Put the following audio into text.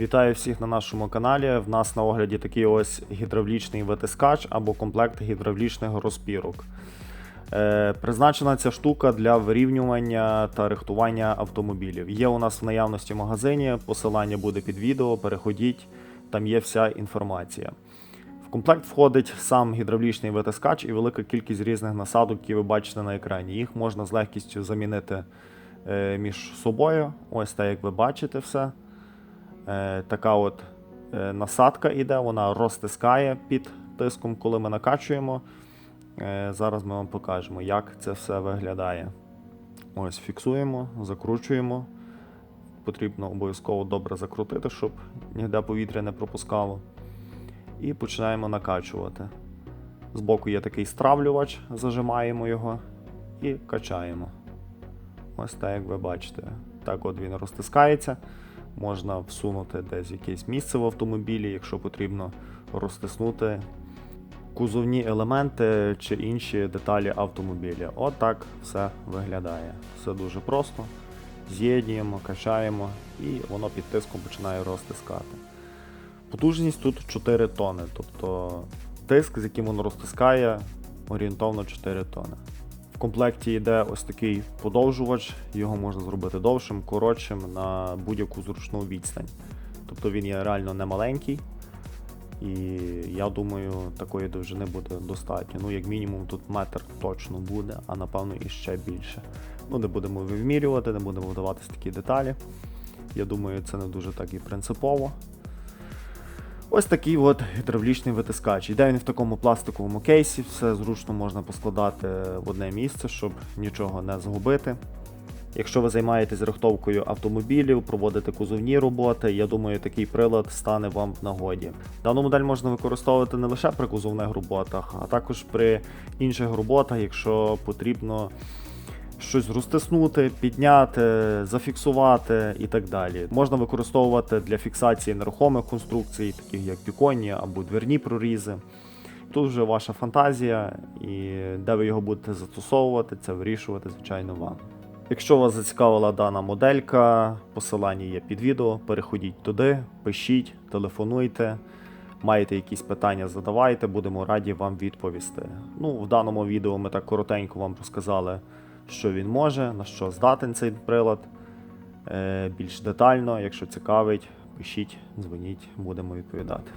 Вітаю всіх на нашому каналі. В нас на огляді такий ось гідравлічний витискач або комплект гідравлічних розпірок. Е, призначена ця штука для вирівнювання та рихтування автомобілів. Є у нас в наявності в магазині, посилання буде під відео, переходіть, там є вся інформація. В комплект входить сам гідравлічний витискач і велика кількість різних насадок, які ви бачите на екрані. Їх можна з легкістю замінити е, між собою. Ось так, як ви бачите все. Е, така от е, насадка іде, вона розтискає під тиском, коли ми накачуємо. Е, зараз ми вам покажемо, як це все виглядає. Ось фіксуємо, закручуємо. Потрібно обов'язково добре закрутити, щоб ніде повітря не пропускало. І починаємо накачувати. Збоку є такий стравлювач, зажимаємо його і качаємо. Ось так, як ви бачите. Так от він розтискається. Можна всунути десь якесь місце в автомобілі, якщо потрібно розтиснути кузовні елементи чи інші деталі автомобіля. От все виглядає. Все дуже просто. З'єднуємо, качаємо і воно під тиском починає розтискати. Потужність тут 4 тони, тобто тиск, з яким воно розтискає, орієнтовно 4 тони. Комплекті йде ось такий подовжувач, його можна зробити довшим, коротшим на будь-яку зручну відстань. Тобто він є реально не маленький. І я думаю, такої довжини буде достатньо. Ну, як мінімум, тут метр точно буде, а напевно і ще більше. Ну, не будемо вимірювати, не будемо вдаватися такі деталі. Я думаю, це не дуже так і принципово. Ось такий от гідравлічний витискач. Йде він в такому пластиковому кейсі, все зручно можна поскладати в одне місце, щоб нічого не згубити. Якщо ви займаєтесь рихтовкою автомобілів, проводите кузовні роботи, я думаю, такий прилад стане вам в нагоді. Дану модель можна використовувати не лише при кузовних роботах, а також при інших роботах, якщо потрібно щось розтиснути, підняти, зафіксувати і так далі. Можна використовувати для фіксації нерухомих конструкцій, таких як піконні або двірні прорізи. Тут вже ваша фантазія, і де ви його будете застосовувати, це вирішувати, звичайно, вам. Якщо вас зацікавила дана моделька, посилання є під відео, переходіть туди, пишіть, телефонуйте. Маєте якісь питання, задавайте, будемо раді вам відповісти. Ну, в даному відео ми так коротенько вам розказали, що він може, на що здатен цей прилад. Е, більш детально, якщо цікавить, пишіть, дзвоніть, будемо відповідати.